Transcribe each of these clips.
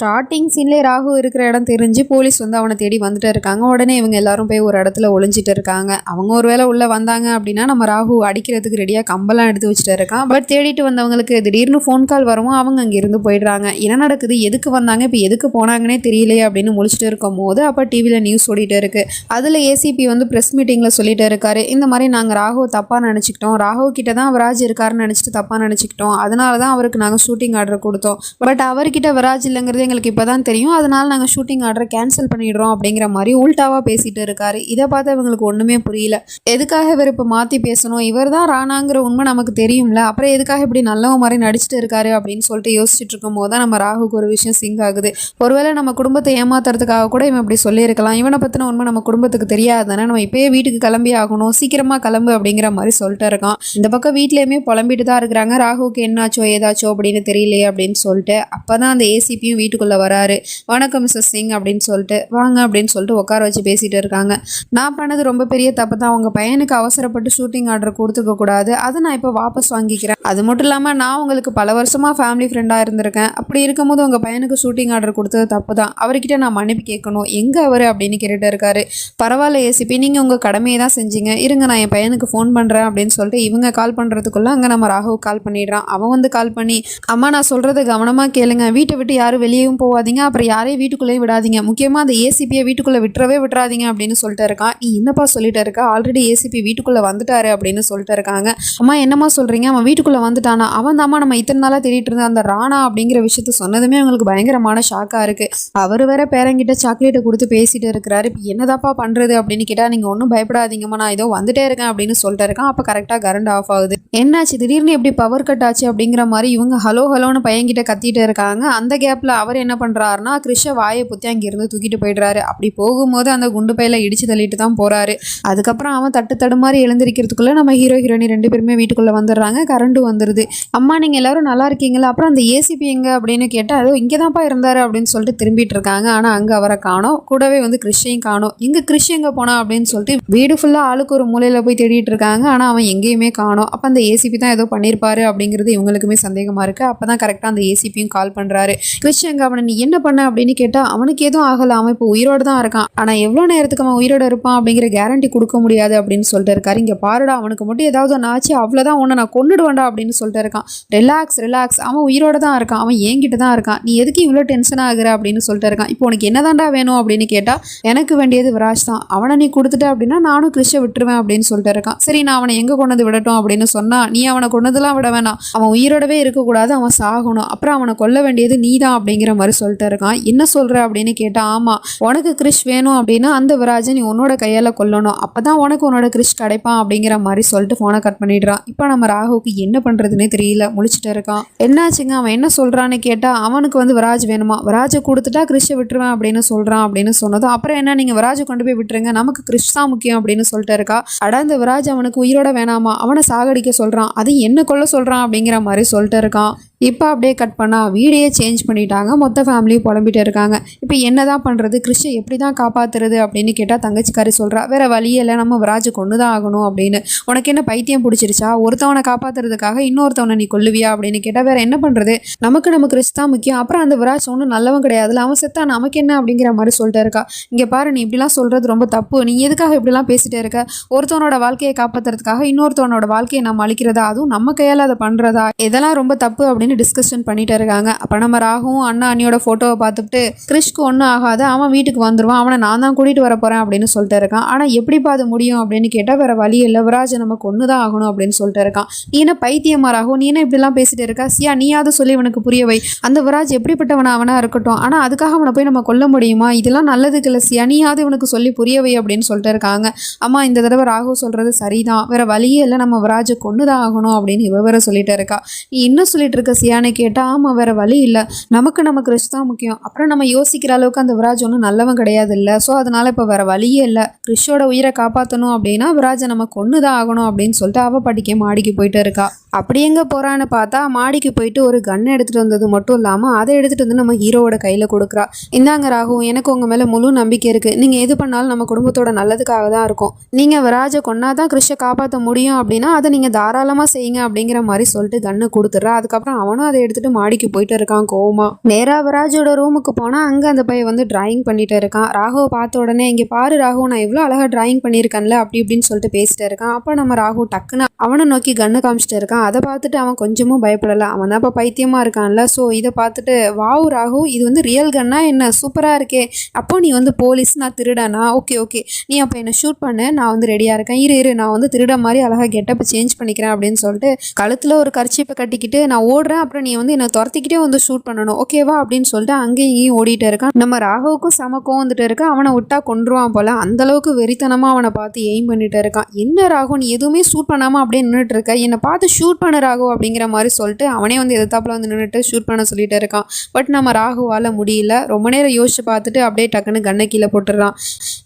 Starting சீன்லேயே Rahu இருக்கிற இடம் தெரிஞ்சு போலீஸ் வந்து அவனை தேடி வந்துட்டு இருக்காங்க. உடனே இவங்க எல்லாரும் போய் ஒரு இடத்துல ஒளிஞ்சிட்டு இருக்காங்க. அவங்க ஒரு வேளை உள்ளே வந்தாங்க அப்படின்னா நம்ம ராகு அடிக்கிறதுக்கு ரெடியாக கம்பெல்லாம் எடுத்து வச்சுட்டு இருக்கான். பட் தேடிட்டு வந்தவங்களுக்கு திடீர்னு ஃபோன் கால் வரவும் அவங்க அங்கே இருந்து போயிடுறாங்க. என்ன நடக்குது? எதுக்கு வந்தாங்க? இப்போ எதுக்கு போனாங்கன்னே தெரியலையே அப்படின்னு முழிச்சிட்டு இருக்கும் போது அப்போ டிவியில் நியூஸ் ஓடிட்டு இருக்கு. அதில் ஏசிபி வந்து ப்ரெஸ் மீட்டிங்கில் சொல்லிட்டு இருக்காரு. இந்த மாதிரி நாங்கள் ராகு தப்பாக நினச்சிக்கிட்டோம். ராகு கிட்ட தான் விராஜ் இருக்காருன்னு நினச்சிட்டு தப்பாக நினச்சிக்கிட்டோம். அதனால தான் அவருக்கு நாங்கள் ஷூட்டிங் ஆர்டர் கொடுத்தோம். பட் அவர்கிட்ட விராஜ் இல்லைங்கிறது எங்களுக்கு இப்போ தான் தெரியும். அதனால் நாங்கள் ஷூட்டிங் ஆர்டரை கேன்சல் பண்ணிடுறோம் அப்படிங்கிற மாதிரி உல்டாவாக பேசிகிட்டு இருக்காரு. இதை பார்த்து இவங்களுக்கு ஒன்றுமே புரியல. எதுக்காக இவர் இப்போ மாற்றி பேசணும்? இவர் தான் ராணாங்கிற உண்மை நமக்கு தெரியும்ல. அப்புறம் எதுக்காக இப்படி நல்லவ மாதிரி நடிச்சிட்டு இருக்காரு அப்படின்னு சொல்லிட்டு யோசிச்சுட்டு இருக்கும் போது தான் நம்ம ராகுக்கு ஒரு விஷயம் சிங்க் ஆகுது. ஒருவேளை நம்ம குடும்பத்தை ஏமாத்துறதுக்காக கூட இவன் இப்படி சொல்லியிருக்கலாம். இவனை பற்றின உண்மை நம்ம குடும்பத்துக்கு தெரியாதுன்னா நம்ம இப்போயே வீட்டுக்கு கிளம்பி ஆகணும். சீக்கிரமாக கிளம்பு அப்படிங்கிற மாதிரி சொல்லிட்டு இருக்கான். இந்த பக்கம் வீட்லேயுமே புலம்பிட்டு தான் இருக்கிறாங்க. ராகுவுக்கு என்னாச்சோ ஏதாச்சோ அப்படின்னு தெரியலையே அப்படின்னு சொல்லிட்டு அப்போ தான் அந்த ஏசிபியும் வீட்டுக்கு வீட்டுக்குள்ளே வராரு. வணக்கம் மிஸ்ஸஸ் சிங் அப்படின்னு சொல்லிட்டு வாங்க அப்படின்னு சொல்லிட்டு உட்கார வச்சு பேசிகிட்டு இருக்காங்க. நான் பண்ணது ரொம்ப பெரிய தப்பு தான். உங்கள் பையனுக்கு அவசரப்பட்டு ஷூட்டிங் ஆர்டர் கொடுத்துக்க கூடாது. அதை நான் இப்போ வாபஸ் வாங்கிக்கிறேன். அது மட்டும் இல்லாமல் நான் உங்களுக்கு பல வருஷமாக ஃபேமிலி ஃப்ரெண்டாக இருந்திருக்கேன். அப்படி இருக்கும்போது உங்கள் பையனுக்கு ஷூட்டிங் ஆர்டர் கொடுத்தது தப்பு தான். அவர்கிட்ட நான் மன்னிப்பு கேட்கணும். எங்கே அவர் அப்படின்னு கேட்டுட்டு இருக்காரு. பரவாயில்ல ஏசிபி நீங்கள் உங்கள் கடமையை தான் செஞ்சீங்க. இருங்க நான் என் பையனுக்கு ஃபோன் பண்ணுறேன் அப்படின்னு சொல்லிட்டு இவங்க கால் பண்ணுறதுக்குள்ளே அங்கே நம்ம ராகவ் கால் பண்ணிடுறான். அவன் வந்து கால் பண்ணி அம்மா நான் சொல்கிறத கவனமாக கேளுங்க. வீட்டை விட்டு யாரும் வெளியே வெளியேவும் போகாதீங்க. அப்புறம் யாரையும் வீட்டுக்குள்ளேயே விடாதீங்க. முக்கியமாக அந்த ஏசிபியை வீட்டுக்குள்ளே விட்டுறவே விட்டுறாதீங்க அப்படின்னு சொல்லிட்டு இருக்கான் நீ என்னப்பா சொல்லிட்டு இருக்க? ஆல்ரெடி ஏசிபி வீட்டுக்குள்ளே வந்துட்டாரு அப்படின்னு சொல்லிட்டு இருக்காங்க. அம்மா என்னம்மா சொல்கிறீங்க அவன் வீட்டுக்குள்ளே வந்துட்டானா? அவன் தாம்மா நம்ம இத்தனை நாளாக தேடிட்டு இருந்த அந்த ராணா அப்படிங்கிற விஷயத்த சொன்னதுமே அவங்களுக்கு பயங்கரமான ஷாக்காக இருக்குது அவர் வேற பேரங்கிட்ட சாக்லேட்டை கொடுத்து பேசிட்டு இருக்கிறாரு. இப்போ என்னதாப்பா பண்ணுறது அப்படின்னு கேட்டால் நீங்கள் ஒன்றும் பயப்படாதீங்கம்மா. நான் ஏதோ வந்துட்டே இருக்கேன் அப்படின்னு சொல்லிட்டு இருக்கான். அப்போ கரெக்டாக கரண்ட் ஆஃப் ஆகுது. என்னாச்சு? திடீர்னு எப்படி பவர் கட் ஆச்சு அப்படிங்கிற மாதிரி இவங்க ஹலோ ஹலோன்னு பையன்கிட்ட கத்திட்டு இருக்காங்க. அந்த கேப்பில் அவர் என்ன பண்ணுறாருனா கிருஷ்ண வாயை புத்தி அங்கேருந்து தூக்கிட்டு போயிடுறாரு. அப்படி போகும்போது அந்த குண்டு பையில இடிச்சு தள்ளிட்டு தான் போகிறாரு அதுக்கப்புறம் அவன் தட்டு தடுமாறி எழுந்திருக்கிறதுக்குள்ளே நம்ம ஹீரோ ஹீரோனி ரெண்டு பேருமே வீட்டுக்குள்ளே வந்துடுறாங்க. கரண்ட் வந்துடுது அம்மா நீங்கள் எல்லாரும் நல்லா இருக்கீங்களா? அப்புறம் அந்த ஏசிபி எங்க? அப்படின்னு கேட்டால் அது இங்கே தான்ப்பா இருந்தார் அப்படின்னு சொல்லிட்டு திரும்பிட்டு இருக்காங்க. ஆனால் அங்கே அவரை காணோம். கூடவே வந்து கிறிஷையும் காணோம். இங்கே கிறிஷ் எங்கே போனா? அப்படின்னு சொல்லிட்டு வீடு ஃபுல்லாக ஆளுக்கு ஒரு மூலையில் போய் தேடிட்டு இருக்காங்க. ஆனால் அவன் எங்கேயுமே காணோம். அப்போ அந்த ஏசிபி தான் ஏதோ பண்ணியிருப்பாரு அப்படிங்கிறது இவங்களுக்குமே சந்தேகமாக இருக்குது அப்போ தான் கரெக்டாக அந்த ஏசிபியும் கால் பண்ணுறாரு கிறிஷ் எங்க அவனை நீ என்ன பண்ண அப்படின்னு கேட்டால் அவனுக்கு எதுவும் ஆகலை. அவன் இப்போ உயிரோடு தான் இருக்கான். ஆனால் எவ்வளோ நேரத்துக்கு அவன் உயிரோட இருப்பான் அப்படிங்கிற கேரண்டி கொடுக்க முடியாது அப்படின்னு சொல்லிட்டு இருக்காரு. இங்கே பாருடா அவனுக்கு மட்டும் ஏதாவது ஒன்று ஆச்சு அவ்வளோதான் உன்னை நான் கொண்டுடுவேன்டா அப்படின்னு சொல்லிட்டு இருக்கான். ரிலாக்ஸ் ரிலாக்ஸ் அவன் உயிரோடு தான் இருக்கான். அவன் என்கிட்ட தான் இருக்கான். நீ எதுக்கு இவ்வளோ டென்ஷன் ஆகுற அப்படின்னு சொல்லிட்டு இருக்கான். இப்போ உனக்கு என்னதான்டா வேணும் அப்படின்னு கேட்டால் எனக்கு வேண்டியது விராஜ் தான். அவனை நீ கொடுத்துட்ட அப்படின்னா நானும் கிறிஷை விட்டுருவேன் அப்படின்னு சொல்லிட்டு இருக்கான். சரி நான் அவனை எங்கே கொண்டு வந்து விடட்டும் அப்படின்னு சொன்னால் நீ அவனை கொண்டதெல்லாம் விட வேணாம். அவன் உயிரோடவே இருக்கக்கூடாது. அவன் சாகணும். அப்புறம் அவனை கொல்ல வேண்டியது நீ தான் அப்படிங்கிற மாதிரி சொல்லிட்டு இருக்கான். என்ன சொல்கிற அப்படின்னு கேட்டால் ஆமாம் உனக்கு கிறிஷ் வேணும் அப்படின்னா அந்த விராஜை நீ உன்னோட கையால் கொல்லணும். அப்போ தான் உனக்கு உன்னோட கிறிஷ் கிடைப்பான் அப்படிங்கிற மாதிரி சொல்லிட்டு ஃபோனை கட் பண்ணிடுறான். இப்போ நம்ம ராகுவுக்கு என்ன பண்ணுறதுனே தெரியல. முழிச்சிட்டு இருக்கான். என்னாச்சுங்க? அவன் என்ன சொல்கிறான்னு கேட்டால் அவனுக்கு வந்து விராஜ் வேணுமா? விராஜை கொடுத்துட்டா கிறிஷை விட்டுருவேன் அப்படின்னு சொல்கிறான் அப்படின்னு சொன்னதும் அப்புறம் என்ன? நீங்கள் விராஜை கொண்டு போய் விட்டுருங்க. நமக்கு கிறிஷ் தான் முக்கியம் அப்படின்னு சொல்லிட்டு இருக்கா. அட அந்த விராஜ் அவனுக்கு உயிரோட வேணாமா? அவனை சாகடிக்க சொல்கிறான் அது என்ன கொள்ள சொல்கிறான் அப்படிங்கிற மாதிரி சொல்லிட்டு இருக்கான். இப்போ அப்படியே கட் பண்ணால் வீடியே சேஞ்ச் பண்ணிட்டாங்க. மொத்த ஃபேமிலியும் புலம்பிட்டு இருக்காங்க. இப்போ என்ன தான் பண்ணுறது கிறிஸ்டன் எப்படி தான் காப்பாற்றுறது அப்படின்னு கேட்டால் தங்கச்சிக்காரி சொல்கிறா வேறு வழியில் நம்ம விராஜ் கொண்டு தான் ஆகணும் அப்படின்னு. உனக்கு என்ன பைத்தியம் பிடிச்சிருச்சா? ஒருத்தவனை காப்பாற்றுறதுக்காக இன்னொருத்தவனை நீ கொல்லுவியா? அப்படின்னு கேட்டால் வேற என்ன பண்ணுறது நமக்கு நம்ம கிறிஸ் தான் முக்கியம். அப்புறம் அந்த விராஜ் ஒன்றும் நல்லவன் கிடையாதுல அவன் செத்தா நமக்கு என்ன? அப்படிங்கிற மாதிரி சொல்லிட்டு இருக்கா. இங்கே பாரு நீ இப்படிலாம் சொல்கிறது ரொம்ப தப்பு. நீ எதுக்காக இப்படிலாம் பேசிட்டே இருக்க? ஒருத்தவனோட வாழ்க்கையை காப்பாற்றுறதுக்காக இன்னொருத்தவனோட வாழ்க்கையை நம்ம அழிக்கிறதா? அதுவும் நம்ம கையால் அதை பண்ணுறதா இதெல்லாம் ரொம்ப தப்பு அப்படின்னு டிஸ்கஷன் பண்ணிட்டு இருக்காங்க. அப்போ நம்ம ராகவும் அண்ணா அண்ணியோட ஃபோட்டோவை பார்த்துட்டு கிறிஷ்க்கு ஒன்றும் ஆகாது அவன் வீட்டுக்கு வந்துடுவான் அவனை நான் தான் கூட்டிகிட்டு வர போகிறேன் அப்படின்னு சொல்லிட்டு இருக்கான். ஆனால் எப்படிப்பா அது முடியும் அப்படின்னு கேட்டால் வேற வழி இல்லை. விராஜ் நமக்கு ஒன்று தான் ஆகணும் அப்படின்னு சொல்லிட்டு இருக்கான். நீ என்ன பைத்தியமா ராகும் நீ என்ன இப்படிலாம் பேசிட்டு இருக்கா? சியா நீயாவது சொல்லி இவனுக்கு புரிய வை. அந்த விராஜ் எப்படிப்பட்டவனா அவனா இருக்கட்டும். ஆனால் அதுக்காக அவனை போய் நம்ம கொல்ல முடியுமா? இதெல்லாம் நல்லதுக்கு இல்லை சியா. நீயாவது இவனுக்கு சொல்லி புரிய வை அப்படின்னு சொல்லிட்டு இருக்காங்க. அம்மா இந்த தடவை ராகு சொல்கிறது சரிதான். வேற வழியே இல்லை நம்ம விராஜை கொண்டு தான் ஆகணும் அப்படின்னு இவ வேற சொல்லிட்டு இருக்கா. நீ என்ன சொல்லிட்டு இருக்க சியான்னு கேட்டால் ஆமாம் வேறு வழி இல்லை. நமக்கு நம்ம கிறிஷ் தான் முக்கியம். அப்புறம் நம்ம யோசிக்கிற அளவுக்கு அந்த விராஜ் ஒன்றும் நல்லவன் கிடையாது இல்லை ஸோ அதனால் இப்போ வேறு வழியே இல்லை. கிறிஷோட உயிரை காப்பாற்றணும் அப்படின்னா விராஜை நம்ம கொன்று தான் ஆகணும் அப்படின்னு சொல்லிட்டு அவள் படிக்க மாடிக்கு போயிட்டு இருக்கா. அப்படி எங்கே போகிறான்னு பார்த்தா மாடிக்கு போயிட்டு ஒரு கன் எடுத்துகிட்டு வந்தது மட்டும் இல்லாமல் அதை எடுத்துகிட்டு வந்து நம்ம ஹீரோவோட கையில் கொடுக்குறா. இந்தாங்க ராகு எனக்கு உங்கள் மேலே முழு நம்பிக்கை இருக்குது நீங்கள் எது பண்ணாலும் நம்ம குடும்பத்தோட நல்லதுக்காக தான் இருக்கும். நீங்கள் விராஜை கொன்னா தான் கிறிஷை காப்பாற்ற முடியும் அப்படின்னா அதை நீங்கள் தாராளமாக செய்யுங்க அப்படிங்கிற மாதிரி சொல்லிட்டு கண்ணை கொடுத்துட்றா. அதுக்கப்புறம் அவன் அவனும் அதை எடுத்துகிட்டு மாடிக்கு போயிட்டு இருக்கான் கோவமா. நேராக விராஜோட ரூமுக்கு போனால் அங்கே அந்த பையன் வந்து டிராயிங் பண்ணிட்டு இருக்கான். ராகுவை பார்த்த உடனே இங்கே பாரு ராகு நான் இவ்வளோ அழகாக டிராயிங் பண்ணியிருக்கேன்ல அப்படி இப்படின்னு சொல்லிட்டு பேசிட்டு இருக்கான். அப்போ நம்ம ராகு டக்குன்னு அவனை நோக்கி கண்ணு காமிச்சிட்டு இருக்கான். அதை பார்த்துட்டு அவன் கொஞ்சமும் பயப்படலை. அவன் தான் இப்போ பைத்தியமாக இருக்கான்ல. ஸோ இதை பார்த்துட்டு வாவு ராகு இது வந்து ரியல் கன்னா என்ன? சூப்பராக இருக்கே. அப்போ நீ வந்து போலீஸ் நான் திருடனா? Okay okay. நீ அப்போ என்னை ஷூட் பண்ணு. நான் வந்து ரெடியாக இருக்கேன். இரு இரு. நான் வந்து திருட மாதிரி அழகாக கெட்டப்பை சேஞ்ச் பண்ணிக்கிறேன் அப்படின்னு சொல்லிட்டு கழுத்தில் ஒரு கர்ச்சிப்பை கட்டிக்கிட்டு நான் ஓடுறேன் அப்புறம் நீ வந்து என்னை துரத்திக்கிட்டே வந்து ஷூட் பண்ணணும். ஓகேவா அப்படின்னு சொல்லிட்டு அங்கேயும் இங்கேயும் ஓடிட்டு இருக்கான். நம்ம ராகுவுக்கும் சமக்கும் வந்துட்டு இருக்கா. அவனை விட்டா கொன்றுவான் போல. அந்த அளவுக்கு வெறித்தனமாக அவனை பார்த்து எய்ம் பண்ணிட்டு இருக்கான். என்ன ராகு நீ எதுவுமே ஷூட் பண்ணாமல் அப்படியே நின்றுட்டு இருக்க? என்னை பார்த்து ஷூட் பண்ண ராகு அப்படிங்கிற மாதிரி சொல்லிட்டு அவனே வந்து எதிர்த்தாப்பில் வந்து நின்றுட்டு ஷூட் பண்ண சொல்லிட்டு இருக்கான். பட் நம்ம ராகுவால் முடியல. ரொம்ப நேரம் யோசிச்சு பார்த்துட்டு அப்படியே டக்குன்னு கண்ணை கீழே போட்டுடுறான்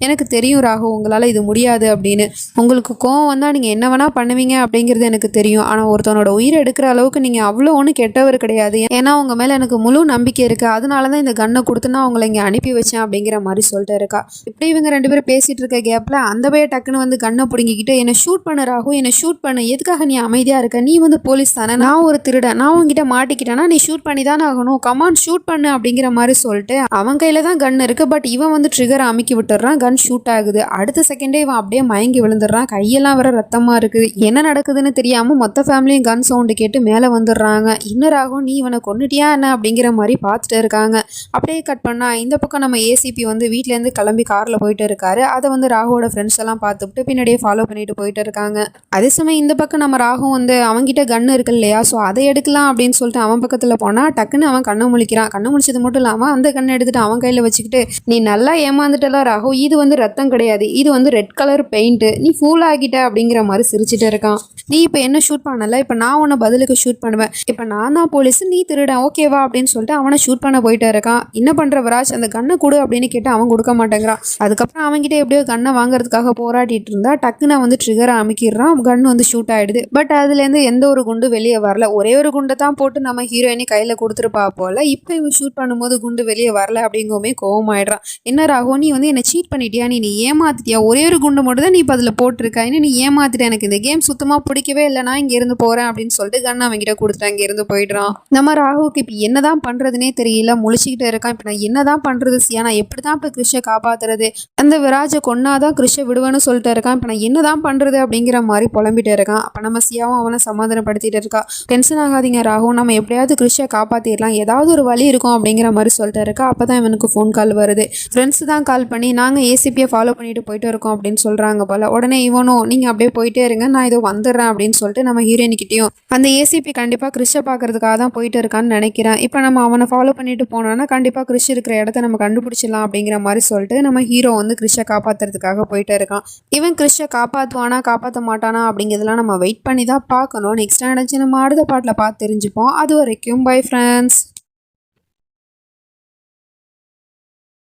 எனக்கு தெரியும் ராகு உங்களால் இது முடியாது அப்படின்னு. உங்களுக்கு கோவம் வந்தால் நீங்கள் என்ன வேணால் பண்ணுவீங்க அப்படிங்கிறது எனக்கு தெரியும். ஆனால் ஒருத்தவனோட உயிரை எடுக்கிற அளவுக்கு நீங்கள் அவ்வளோ ஒன்று கெட்டவர் கிடையாது. ஏன்னா அவங்க மேலே எனக்கு முழு நம்பிக்கை இருக்குது அதனால தான் இந்த கண்ணை கொடுத்து நான் அவங்களை இங்கே அனுப்பி வச்சேன் அப்படிங்கிற மாதிரி சொல்லிட்டு இருக்கா. இப்படி இவங்க ரெண்டு பேரும் பேசிகிட்டு இருக்க கேப்பில் அந்த பைய டக்குன்னு வந்து கண்ணை பிடுங்கிக்கிட்டு என்னை ஷூட் பண்ண ராகு. என்னை ஷூட் பண்ணு. எதுக்காக நீ அமைதியாக இருக்க? நீ வந்து போலீஸ் தானே. நான் ஒரு திருடன் நான் உங்ககிட்ட மாட்டிக்கிட்டேன்னா நீ ஷூட் பண்ணி தானே ஆகணும். கமான் ஷூட் பண்ணு. அப்படிங்கிற மாதிரி சொல்லிட்டு அவன் கையில் தான் கன் இருக்குது பட் இவன் வந்து ட்ரிகர் அமுக்கி விட்டுறான் கன் ஷூட் ஆகுது. அடுத்த செகண்டே இவன் அப்படியே மயங்கி விழுந்துடுறான். கையெல்லாம் வர ரத்தமாக இருக்குது. என்ன நடக்குதுன்னு தெரியாமல் மொத்த ஃபேமிலியும் கன் சவுண்டு கேட்டு மேலே வந்துடுறாங்க. இன்னராகும் நீ இவனை கொண்டுட்டியா என்ன? அப்படிங்கிற மாதிரி பார்த்துட்டு இருக்காங்க. அப்படியே கட் பண்ணால் இந்த பக்கம் நம்ம ஏசிபி வந்து வீட்டிலேருந்து கிளம்பி காரில் போயிட்டு இருக்காரு. அதை வந்து ராகுவோட ஃப்ரெண்ட்ஸ் எல்லாம் பார்த்துட்டு பின்னாடியே ஃபாலோ பண்ணிட்டு போயிட்டு இருக்காங்க. அதே சமயம் இந்த பக்கம் நம்ம ராகு வந்து அவன்கிட்ட கன் இருக்கு இல்லையா? ஸோ அதை எடுக்கலாம் அப்படின்னு சொல்லிட்டு அவன் பக்கத்தில் போனால் டக்குன்னு அவன் கண்ணை முழிக்கிறான். கண்ணை முழிச்சது மட்டும் இல்லாமல் அந்த கண்ணை எடுத்துட்டு அவன் கையில் வச்சுக்கிட்டு நீ நல்லா ஏமாந்துட்டலாம் ராகு. இது வந்து ரத்தம் கிடையாது. இது வந்து ரெட் கலர் பெயிண்ட்டு நீ ஃபூல் ஆகிட்ட அப்படிங்கிற மாதிரி சிரிச்சிட்டு இருக்கான். நீ இப்போ என்ன ஷூட் பண்ணல? இப்போ நான் உன்னை பதிலுக்கு ஷூட் பண்ணுவேன். இப்போ நான் தான் போலீஸ் நீ திருடன் ஓகேவா அப்படின்னு சொல்லிட்டு அவனை ஷூட் பண்ண போயிட்டே இருக்கான். என்ன பண்ணுற விராஜ்? அந்த கண்ணை கொடு அப்படின்னு கேட்டு அவன் கொடுக்க மாட்டேங்கிறான். அதுக்கப்புறம் அவன்கிட்ட எப்படியோ கண்ணை வாங்குறதுக்காக போராடிட்டு இருந்தா டக்குன்னு வந்து ட்ரிகர் அமைக்கிறான் கன் வந்து ஷூட் ஆயிடுது. பட் அதுலேருந்து எந்த ஒரு குண்டு வெளியே வரல. ஒரே ஒரு குண்டை தான் போட்டு நம்ம ஹீரோயினி கையில் கொடுத்துருப்பா போல இப்போ இவன் ஷூட் பண்ணும்போது குண்டு வெளியே வரல அப்படிங்கவுமே கோவமாயிடுறான். என்ன ராகோ நீ வந்து என்னை சீட் பண்ணிட்டியா? நீ நீ ஏமாத்திட்டியா? ஒரே ஒரு குண்டு மட்டும் தான் நீ இப்போ அதில் போட்டிருக்கா. நீ ஏமாத்திட்ட எனக்கு? இந்த கேம் சுத்தமாக பிடிக்கவே இல்லை. நான் இங்கேருந்து போகிறேன் அப்படின்னு சொல்லிட்டு கண்ணை அவன்கிட்ட கொடுத்துட்டு அங்கேருந்து போயிடுறான். நம்ம ராகுவுக்கு இப்போ என்னதான் பண்ணுறதுனே தெரியல. முழிச்சுக்கிட்டு இருக்கான். இப்போ நான் என்னதான் பண்ணுறது சியா? நான் எப்படி தான் இப்போ கிருஷை காப்பாத்துறது? அந்த விராஜை கொன்னாதான் கிருஷை விடுவேன்னு சொல்லிட்டு இருக்கான். இப்போ நான் என்னதான் பண்ணுறது அப்படிங்கிற மாதிரி புலம்பிட்டு இருக்கான். அப்போ நம்ம சியாவும் அவனை சமாதானப்படுத்திட்டு இருக்கா. டென்ஷன் ஆகாதீங்க ராகு. நம்ம எப்படியாவது கிருஷியை காப்பாற்றிடலாம் ஏதாவது ஒரு வழி இருக்கும் அப்படிங்கிற மாதிரி சொல்லிட்டு இருக்கா. அப்போ தான் இவனுக்கு ஃபோன் கால் வருது. ஃப்ரெண்ட்ஸ் தான் கால் பண்ணி நாங்கள் ஏசிபியை ஃபாலோ பண்ணிட்டு போயிட்டு இருக்கோம் அப்படின்னு சொல்கிறாங்க போல். உடனே இவனும் நீங்கள் அப்படியே போயிட்டே இருங்க. நான் இதோ வந்துடுறேன் அப்படின்னு சொல்லிட்டு நம்ம ஹீரோயின்கிட்டையும் அந்த ஏசிபி கண்டிப்பாக கிறிஷை பார்க்கறதுக்காக தான் போயிட்டு இருக்கான்னு நினைக்கிறேன். இப்போ நம்ம அவனை ஃபாலோ பண்ணிட்டு போனோம்னா கண்டிப்பாக கிறிஷ் இருக்கிற இடத்த நம்ம கண்டுபிடிச்சிடலாம் அப்படிங்கிற மாதிரி சொல்லிட்டு நம்ம ஹீரோ வந்து கிறிஷை காப்பாற்றுறதுக்காக போயிட்டு இருக்கான். இவன் கிறிஷை காப்பாற்றுவானா காப்பாற்ற மாட்டானா அப்படிங்கிறதுலாம் நம்ம வெயிட் பண்ணி தான் பார்க்கணும் நெக்ஸ்ட் நினச்சி நம்ம அடுத்த பாட்டில் பார்த்து தெரிஞ்சுப்போம். அது வரைக்கும் பை ஃப்ரெண்ட்ஸ்